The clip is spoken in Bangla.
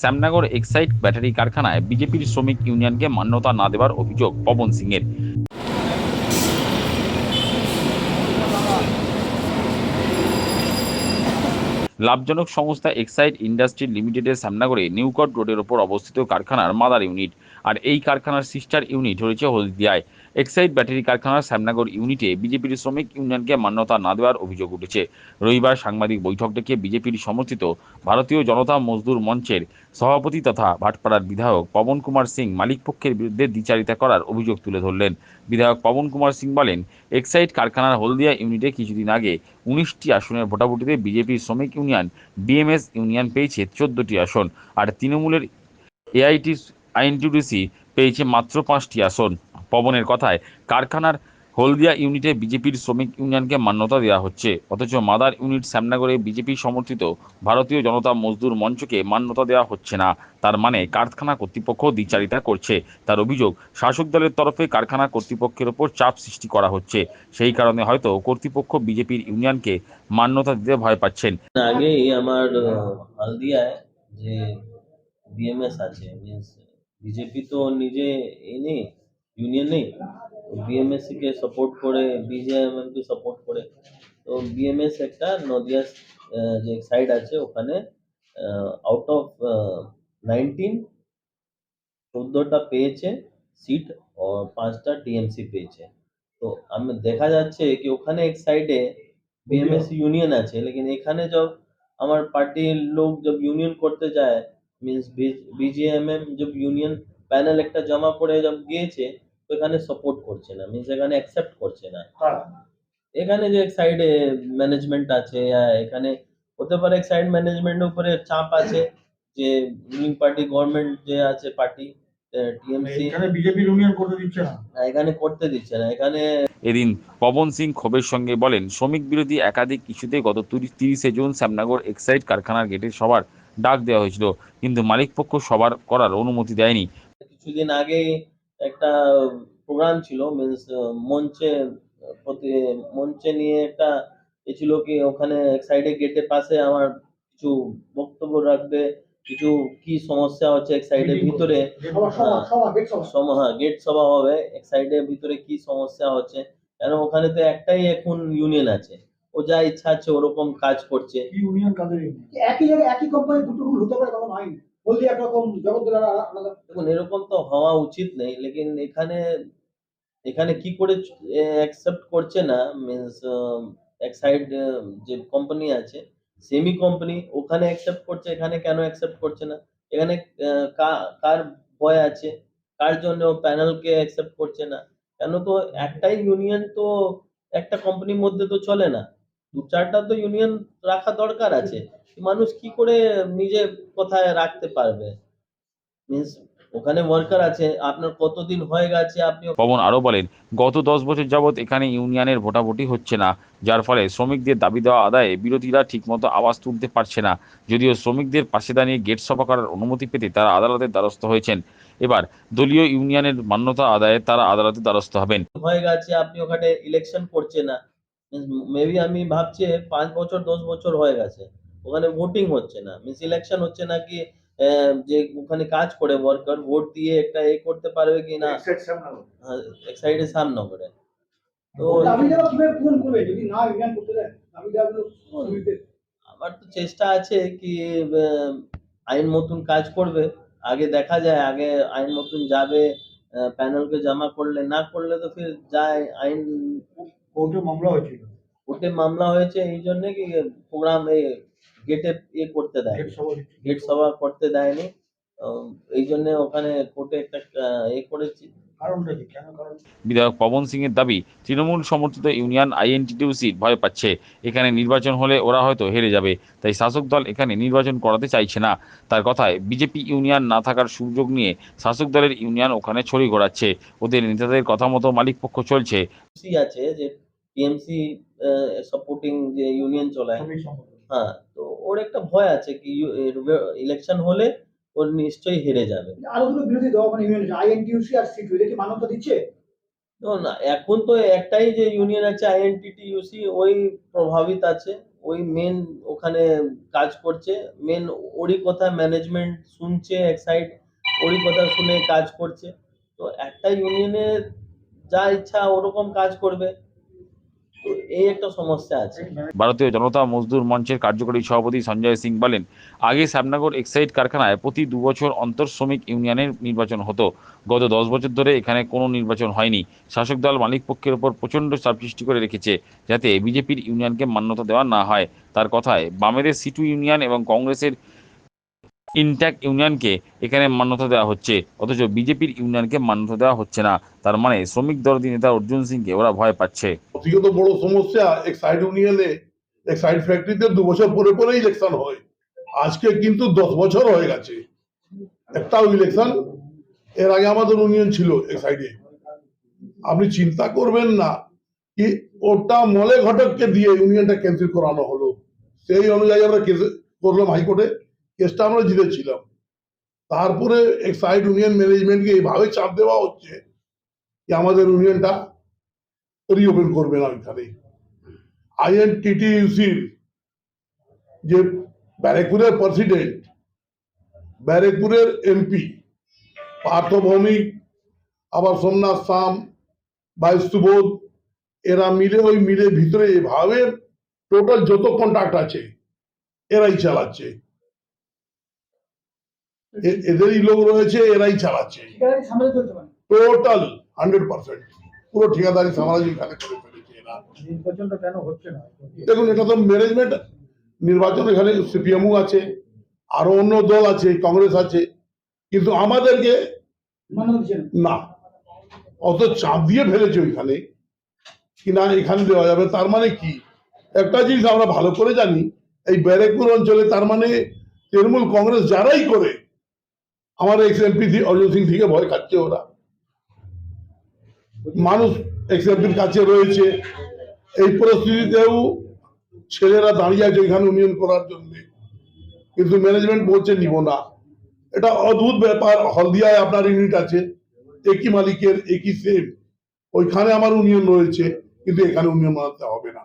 শ্যামনগর এক্সাইড ব্যাটারি কারখানায় বিজেপির শ্রমিক ইউনিয়নকে মান্যতা না দেওয়ার অভিযোগ পবন সিংয়ের। লাভজনক সংস্থা এক্সাইড ইন্ডাস্ট্রি লিমিটেডের সামনাগরে নিউকট রোডের ওপর অবস্থিত কারখানার মাদার ইউনিট। আর এই কারখানার সিস্টার ইউনিট রয়েছে হলদিয়ায়। এক্সাইড ব্যাটারি কারখানার শ্যামনগর ইউনিটে বিজেপির শ্রমিক ইউনিয়নকে মান্যতা না দেওয়ার অভিযোগ উঠেছে। রবিবার সাংবাদিক বৈঠক ডেকে বিজেপির সমর্থিত ভারতীয় জনতা মজদুর মঞ্চের সভাপতি তথা ভাটপাড়ার বিধায়ক পবন কুমার সিং মালিক পক্ষের বিরুদ্ধে দ্বিচারিতা করার অভিযোগ তুলে ধরলেন। বিধায়ক পবন কুমার সিং বলেন, এক্সাইড কারখানার হলদিয়া ইউনিটে কিছুদিন আগে উনিশটি আসনের ভোটাভুটিতে বিজেপির শ্রমিক ইউনিয়ন, বিএমএস ইউনিয়ন পেয়েছে চোদ্দটি আসন, আর তৃণমূলের এআইটি আইএনটিডিসি পেয়েছে মাত্র পাঁচটি আসন। পবনের কথায় কারখানার হলদিয়া ইউনিটে বিজেপির শ্রমিক ইউনিয়নকে মান্যতা দেওয়া হচ্ছে। অথচ মাদার ইউনিট শ্যামনগরে বিজেপি সমর্থিত ভারতীয় জনতা মজদুর মঞ্চকে মান্যতা দেওয়া হচ্ছে না। তার মানে কারখানা কর্তৃপক্ষ দ্বিচারিতা করছে। তার অভিযোগ, শাসক দলের তরফে কারখানা কর্তৃপক্ষের ওপর চাপ সৃষ্টি করা হচ্ছে। সেই কারণে হয়তো কর্তৃপক্ষ বিজেপির ইউনিয়নকে মান্যতা দিতে ভয় পাচ্ছেন। আগেই আমার হলদিয়ায় যে বিএমএস আছে বিজেপি তো নিজে এ নেই ইউনিয়ন নেই বিএমএসসি কে সাপোর্ট করে বিজেএমএম কে সাপোর্ট করে তো বিএমএস একটা নদিয়া আহ, যে সাইড আছে ওখানে আউট অফ নাইনটিন চোদ্দোটা পেয়েছে সিট ও পাঁচটা টিএমসি পেয়েছে তো আমি দেখা যাচ্ছে কি ওখানে এক সাইডে बीएमएस यूनियन আছে लेकिन এখানে जब আমার পার্টির লোক जब यूनियन করতে যায় মিন্স বিজিএমএম जब यूनियन প্যানেল একটা জমা করে जब গিয়েছে তো এখানে সাপোর্ট করছে না মিন্স এখানে অ্যাকসেপ্ট করছে না। এখানে যে এক সাইডে ম্যানেজমেন্ট আছে या এখানে হতে পারে এক সাইড ম্যানেজমেন্টের উপরে চাপ আছে যে রুলিং পার্টি গভর্নমেন্ট যে আছে পার্টি টিএমসি এখানে বিজেপি ইউনিয়ন করতে দিচ্ছে না। এখানে করতে দিচ্ছে না এখানে এদিন পবন সিং ক্ষোভের সঙ্গে বলেন শ্রমিক বিরোধী একাধিক ইস্যুতে গত তিরিশে জুন শ্যামনগর এক্সাইড কারখানার গেটে সবার ডাক দেওয়া হয়েছিল কিন্তু মালিকপক্ষ সবার করার অনুমতি দেয়নি। কিছুদিন আগে একটা প্রোগ্রাম ছিল মিনস মঞ্চে প্রতি মঞ্চে নিয়ে একটা এ ছিল কি ওখানে এক সাইডে গেটের পাশে আমার কিছু বক্তব্য রাখবে কিছু কি সমস্যা হচ্ছে এক সাইডের ভিতরে। সভা সভা সভা। গেট হ্যাঁ গেট সভা হবে এক সাইডের ভিতরে কি সমস্যা হচ্ছে। কেন ওখানে তো একটাই এখন ইউনিয়ন আছে। ও যা ইচ্ছা আছে ওরকম কাজ করছে। ইউনিয়ন কাদের একই জায়গায় একই কোম্পানি দুটো রুল হতে পারে তখন আইন দেখুন, এরকম তো হওয়া উচিত নেই, লেকিন এখানে এখানে কি করে অ্যাকসেপ্ট করছে না মিনস এক সাইড যে কোম্পানি আছে সেমি কোম্পানি ওখানে অ্যাকসেপ্ট করছে, এখানে কেন অ্যাকসেপ্ট করছে না? এখানে কার ভয় আছে? কার জন্য প্যানেলকে অ্যাকসেপ্ট করছে না? কেন তো একটাই ইউনিয়ন তো একটা কোম্পানির মধ্যে তো চলে না। দু চারটা তো ইউনিয়ন রাখা দরকার আছে। মানুষ কি করে নিজে কোথায় রাখতে পারবে? মিন্স ওখানে ওয়ার্কার আছে আপনার কতদিন হয়ে গেছে আপনি পবন আরও বলেন গত দশ বছর যাবৎ এখানে ইউনিয়নের ভোটাভুটি হচ্ছে না যার ফলে শ্রমিকদের দাবি দেওয়া আদায়ে বিরোধীরা ঠিকমতো আওয়াজ তুলতে পারছে না। যদিও শ্রমিকদের পাশে দাঁড়িয়ে গেট সভা করার অনুমতি পেতে তারা আদালতের দ্বারস্থ হয়েছেন। এবার দলীয় ইউনিয়নের মান্যতা আদায়ে তারা আদালতের দ্বারস্থ হবেন। হয়ে গেছে আপনি ওখানে ইলেকশন করছে না। মেবি আমি ভাবছি পাঁচ বছর দশ বছর হয়ে গেছে। ওখানে ভোটিং হচ্ছে না। মিস ইলেকশন হচ্ছে না কি আহ, যে ওখানে কাজ করে ওয়ার্কার ভোট দিয়ে একটা এ করতে পারবে কি না? এক্সাইড সামনে হ্যাঁ, এক সাইডে সামনে করে তো আমার তো চেষ্টা আছে কি আহ, আইন মতন কাজ করবে। আগে দেখা যায় আগে আইন মতন যাবে প্যানেলকে জমা করলে না করলে তো ফির যায় আইন কোর্টে মামলা হয়েছিল। কোর্টে মামলা হয়েছে এই জন্য কি প্রোগ্রাম এ গেটে এ করতে দেয় গেট সভা করতে দেয়নি। আহ, এই জন্য ওখানে কোর্টে একটা এ করেছি। কারণটা কি? কেন কারণ? বিধায়ক পবন সিংয়ের দাবি তৃণমূল সমর্থিত ইউনিয়ন আইএনটিটিউসি ভয় পাচ্ছে। এখানে নির্বাচন হলে ওরা হয়তো হেরে যাবে। তাই শাসক দল এখানে নির্বাচন করাতে চাইছে না। তার কথায় বিজেপি ইউনিয়ন না থাকার সুযোগ নিয়ে শাসক দলের ইউনিয়ন ওখানে ছড়ি ঘোরাচ্ছে ওদের নেতাদের কথা মতো মালিকপক্ষ চলছে। টিএমসি আছে যে টিএমসি সাপোর্টিং যে ইউনিয়ন চলায় হ্যাঁ তো ওর একটা ভয় আছে কি ইলেকশন হলে ওর নিশ্চয়ই হেরে যাবে। আরও দুটো বিরোধী দল মানে ইউনিয়ন আইএনটিউসি আর সিটু এদের কি মান্যতা দিচ্ছে? তো না এখন তো একটাই যে ইউনিয়ন আছে আইএনটিটিইউসি ওই প্রভাবিত আছে। ওই মেন ওখানে কাজ করছে। মেন ওরই কথা ম্যানেজমেন্ট শুনছে এক সাইড ওরই কথা শুনে কাজ করছে। তো একটা ইউনিয়নে যা ইচ্ছা ওরকম কাজ করবে। ভারতীয় জনতা মজদুর মঞ্চের কার্যকরী সভাপতি সঞ্জয় সিং বলেন, আগে শ্যামনগর এক্সাইড কারখানায় প্রতি দু বছর অন্তর শ্রমিক ইউনিয়নের নির্বাচন হতো। গত দশ বছর ধরে এখানে কোনো নির্বাচন হয়নি। শাসক দল মালিক পক্ষের ওপর প্রচণ্ড চাপ সৃষ্টি করে রেখেছে, যাতে বিজেপির ইউনিয়নকে মান্যতা দেওয়া না হয়। তার কথায় বামেদের সিটু ইউনিয়ন এবং কংগ্রেসের ইনট্যাক ইউনিয়নকে এখানে মান্যতা দেওয়া হচ্ছে। অথচ বিজেপির ইউনিয়নকে মান্যতা দেওয়া হচ্ছে না। তার মানে শ্রমিক দলদি নেতা অর্জুন সিংকে ওরা ভয় পাচ্ছে। প্রতিগত বড় সমস্যা, এক সাইড ইউনিয়নে এক সাইড ফ্যাক্টরিতে দু বছর পরে পরে ইলেকশন হয়। আজকে কিন্তু দশ বছর হয়ে গেছে। একটাও ইলেকশন এর আগে আমাদের ইউনিয়ন ছিল এক সাইডে আপনি চিন্তা করবেন না কি ওটা মলে ঘটককে দিয়ে ইউনিয়নটা ক্যান্সেল করানো হলো। সেই অনুযায়ী আমরা কেস করলাম হাইকোর্টে। কেসটা আমরা জিতেছিলাম। তারপরে এক সাইড ইউনিয়ন ম্যানেজমেন্টকে এইভাবে চাপ দেওয়া হচ্ছে যে আমাদের ইউনিয়নটা রিওপেন করবে না ওইখানে। আইএনটিটিইউসির যে ব্যারেকপুরের প্রেসিডেন্ট ব্যারেকপুরের এমপি পার্থ ভৌমিক আবার সোমনাথ সাম বাইশ সুবোধ, এরা মিলে ওই মিলে ভিতরে এভাবে টোটাল যত কন্ট্রাক্ট আছে, এরাই চালাচ্ছে। এদেরই লোক রয়েছে এরাই চালাচ্ছে। টোটাল হান্ড্রেড পার্সেন্ট পুরো। ঠিকাদারি সামাজিক করে ফেলেছে এরা। কেন হচ্ছে না? দেখুন এটা তো ম্যানেজমেন্ট নির্বাচন এখানে সিপিএমও আছে আরও অন্য দল আছে কংগ্রেস আছে কিন্তু আমাদেরকে না। না। অত চাপ দিয়ে ফেলেছে ওইখানে কি না এখানে দেওয়া যাবে তার মানে কি? একটা জিনিস আমরা ভালো করে জানি এই ব্যারেকপুর অঞ্চলে তার মানে তৃণমূল কংগ্রেস যারাই করে আমার এক্স এমপি অর্জুন সিং থেকে ভয় খাচ্ছে ওরা। মানুষ এক্স এমপির কাছে রয়েছে। এই পরিস্থিতিতেও ছেলেরা দাঁড়িয়ে আছে এখানে ইউনিয়ন করার জন্য। কিন্তু ম্যানেজমেন্ট বলছে, নিব না। এটা অদ্ভুত ব্যাপার। হলদিয়ায় আপনার ইউনিট আছে, একই মালিকের, একই সেম ওইখানে আমার ইউনিয়ন রয়েছে, কিন্তু এখানে ইউনিয়ন বানাতে হবে না।